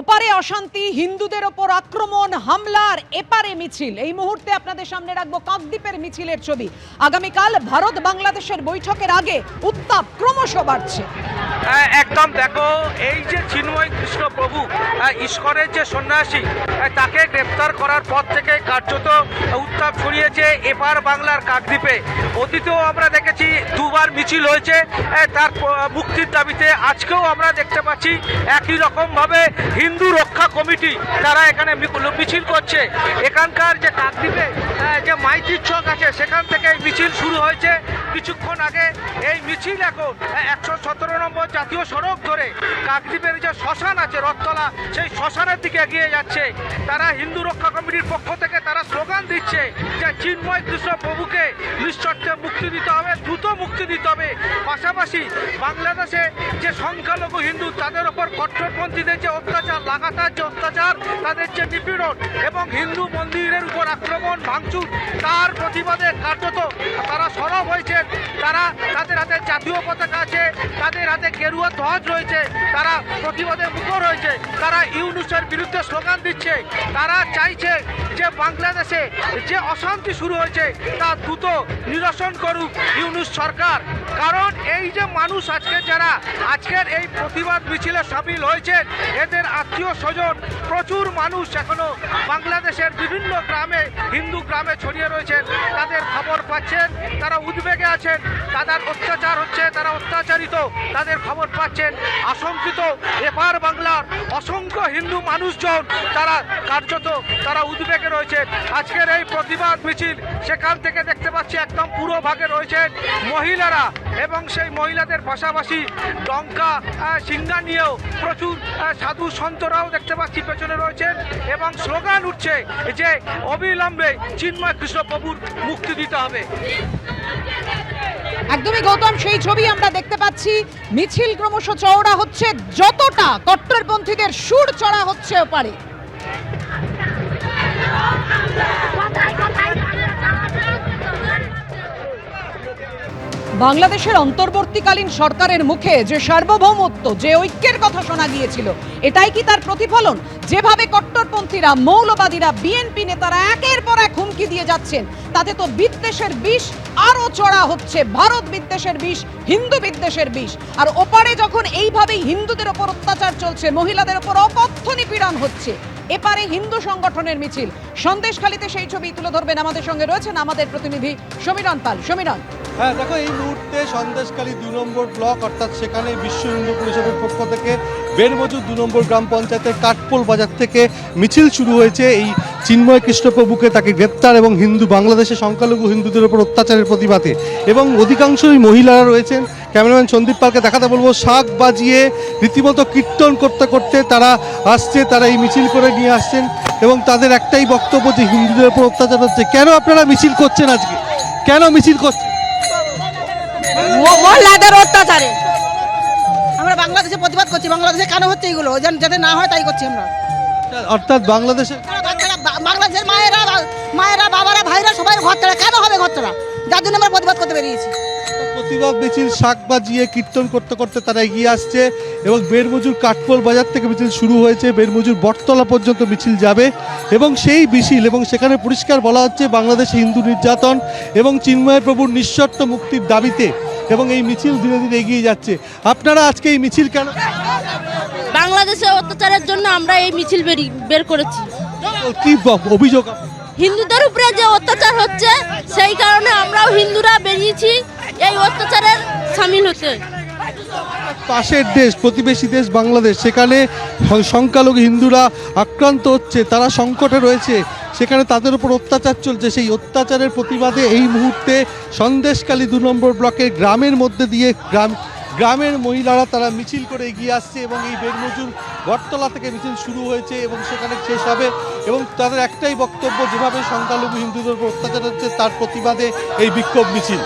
ওপারে অশান্তি হিন্দুদের ওপর আক্রমণ হামলার এপারে মিছিল। এই মুহূর্তে আপনাদের সামনে রাখব কাকদ্বীপের মিছিলের ছবি। আগামীকাল ভারত বাংলাদেশের বৈঠকের আগে উত্তাপ ক্রমশ বাড়ছে। হ্যাঁ, একদম দেখো এই যে চিন্ময় কৃষ্ণ প্রভু ঈশ্বরের যে সন্ন্যাসী তাকে গ্রেপ্তার করার পর থেকে কার্যত উত্তাপ ছড়িয়েছে এপার বাংলার কাকদ্বীপে। অতীতেও আমরা দেখেছি দুবার মিছিল হয়েছে তার মুক্তির দাবিতে। আজকেও আমরা দেখতে পাচ্ছি একই রকমভাবে হিন্দু রক্ষা কমিটি, তারা এখানে মিছিল করছে। এখানকার যে কাকদ্বীপে যে মাইতির চক আছে, সেখান থেকে এই মিছিল শুরু হয়েছে। কিছুক্ষণ আগে এই মিছিল এখন একশো সতেরো নম্বর জাতীয় সড়ক ধরে কাকদ্বীপের যে শ্মশান আছে, রথতলা, সেই শ্মশানের দিকে এগিয়ে যাচ্ছে। তারা হিন্দু রক্ষা কমিটির পক্ষ থেকে তারা স্লোগান দিচ্ছে যে চিন্ময় কৃষ্ণ প্রভুকে নিঃশর্তে মুক্তি দিতে হবে, দ্রুত মুক্তি দিতে হবে। পাশাপাশি বাংলাদেশে সংখ্যালঘু হিন্দু তাদের ওপর কট্টরপন্থীদের যে অত্যাচার, লাগাতার যে অত্যাচার, তাদের যে নিপীড়ন এবং হিন্দু মন্দিরের উপর আক্রমণ, ভাঙচুর, তার প্রতিবাদে কার্যত তারা সরব হয়েছে। তারা তাদের হাতে জাতীয় পতাকা আছে, তাদের হাতে গেরুয়া ধ্বজ রয়েছে, তারা প্রতিবাদে মুখর হয়েছে, তারা ইউনুসের বিরুদ্ধে স্লোগান দিচ্ছে। তারা চাইছে যে বাংলাদেশে যে অশান্তি শুরু হয়েছে, তা দ্রুত নিরসন করুক ইউনুস সরকার। কারণ এই যে মানুষ আজকে যারা আজকের এই প্রতিবাদ মিছিলে সামিল হয়েছেন। এদের আত্মীয় স্বজন, প্রচুর মানুষ এখনও বাংলাদেশের বিভিন্ন গ্রামে, হিন্দু গ্রামে ছড়িয়ে রয়েছেন। তাদের খবর পাচ্ছেন, তারা উদ্বেগে আছেন, তাদের অত্যাচার হচ্ছে, তারা অত্যাচারিত, তাদের খবর পাচ্ছেন। আশঙ্কিত, এপার বাংলার অসংখ্য হিন্দু মানুষজন তারা কার্যত, তারা উদ্বেগে রয়েছেন। আজকের এই প্রতিবাদ মিছিল সেখান থেকে দেখতে পাচ্ছি একদম পুরো ভাগে রয়েছেন মহিলারা এবং সেই মহিলাদের পাশাপাশি ডঙ্কা আহ, সিঙ্গা নিয়েও প্রচুর সাধু সন্তরাও দেখতে পাচ্ছি পেছনে রয়েছেন এবং স্লোগান উঠছে যে অবিলম্বে চিন্ময় কৃষ্ণ প্রভুর মুক্তি দিতে হবে। একদমই গৌতম সেই ছবি আমরা দেখতে পাচ্ছি। মিছিল ক্রমশ চওড়া হচ্ছে যতটা কট্টরপন্থীদের সুর চড়া হচ্ছে ওপারে। বাংলাদেশের অন্তর্বর্তীকালীন সরকারের মুখে যে সার্বভৌমত্ব, যে ঐক্যের কথা শোনা গিয়েছিল, এটাই কি তার প্রতিফলন? যেভাবে কট্টরপন্থীরা, মৌলবাদীরা, বিএনপি নেতারা একের পর এক হুমকি দিয়ে যাচ্ছেন, তাতে তো বিদ্বেষের বিষ আরও চড়া হচ্ছে। ভারত বিদ্বেষের বিষ, হিন্দু বিদ্বেষের বিষ। আর ওপারে যখন এইভাবেই হিন্দুদের ওপর অত্যাচার চলছে, মহিলাদের ওপর অকথ্য নিপীড়ন হচ্ছে এপারে হিন্দু সংগঠনের মিছিল। সন্দেশখালিতে সেই ছবি তুলে ধরবেন আমাদের সঙ্গে রয়েছেন আমাদের প্রতিনিধি সমীরণ পাল। সমীরণ। হ্যাঁ দেখো, এই মুহূর্তে সন্দেশকালী দু নম্বর ব্লক, অর্থাৎ সেখানে বিশ্ব হিন্দু পরিষদের পক্ষ থেকে বেরমজুর দু নম্বর গ্রাম পঞ্চায়েতের কাঠপোল বাজার থেকে মিছিল শুরু হয়েছে। এই চিন্ময় কৃষ্ণপ্রভুকে তাকে গ্রেপ্তার এবং হিন্দু বাংলাদেশে সংখ্যালঘু হিন্দুদের উপর অত্যাচারের প্রতিবাদে। এবং অধিকাংশই মহিলারা রয়েছেন। ক্যামেরাম্যান সন্দীপ পালকে দেখাতে বলব শাক বাজিয়ে রীতিমতো কীর্তন করতে করতে তারা আসছে তারা এই মিছিল করে নিয়ে আসছেন এবং তাদের একটাই বক্তব্য যে হিন্দুদের উপর অত্যাচার হচ্ছে। কেন আপনারা মিছিল করছেন আজকে? কেন মিছিল করছেন? ম- অত্যাচারে। আমরা বাংলাদেশে প্রতিবাদ করছি বাংলাদেশে কেন হচ্ছে এগুলো? যেন যাতে না হয় তাই করছি আমরা। অর্থাৎ বাংলাদেশে বাংলাদেশের মায়েরা মায়েরা বাবারা ভাইরা সবাই ঘর কেন হবে ঘর যার জন্য আমরা প্রতিবাদ করতে বেরিয়েছি। প্রতিবাদ মিছিল শাক বাজিয়ে কীর্তন করতে করতে তারা এগিয়ে আসছে এবং বেরমজুর কাঠপোল বাজার থেকে মিছিল শুরু হয়েছে। বেরমজুর বটতলা পর্যন্ত মিছিল যাবে এবং সেই মিছিল এবং সেখানে পরিষ্কার বলা হচ্ছে বাংলাদেশে হিন্দু নির্যাতন এবং চিন্ময় প্রভুর নিঃশর্ত মুক্তির দাবিতে এবং এই মিছিল ধীরে ধীরে এগিয়ে যাচ্ছে। আপনারা আজকে এই মিছিল কেন বাংলাদেশে অত্যাচারের জন্য আমরা এই মিছিল বেরি- বের করেছি। কি অভিযোগ হিন্দুদের উপরে যে অত্যাচার হচ্ছে সেই কারণে আমরাও হিন্দুরা বেরিয়েছি। এই অত্যাচারের সামিল হতে। পাশের দেশ, প্রতিবেশী দেশ বাংলাদেশ, সেখানে সংখ্যালঘু হিন্দুরা আক্রান্ত হচ্ছে, তারা সংকটে রয়েছে। সেখানে তাদের উপর অত্যাচার চলছে। সেই অত্যাচারের প্রতিবাদে এই মুহূর্তে সন্দেশকালী দু নম্বর ব্লকের গ্রামের মধ্যে দিয়ে গ্রাম গ্রামের মহিলারা তারা মিছিল করে এগিয়ে আসছে এবং এই বেরমজুর বটতলা থেকে মিছিল শুরু হয়েছে এবং সেখানে শেষ হবে এবং তাদের একটাই বক্তব্য, যেভাবে সংখ্যালঘু হিন্দুদের উপর অত্যাচার হচ্ছে, তার প্রতিবাদে এই বিক্ষোভ মিছিল।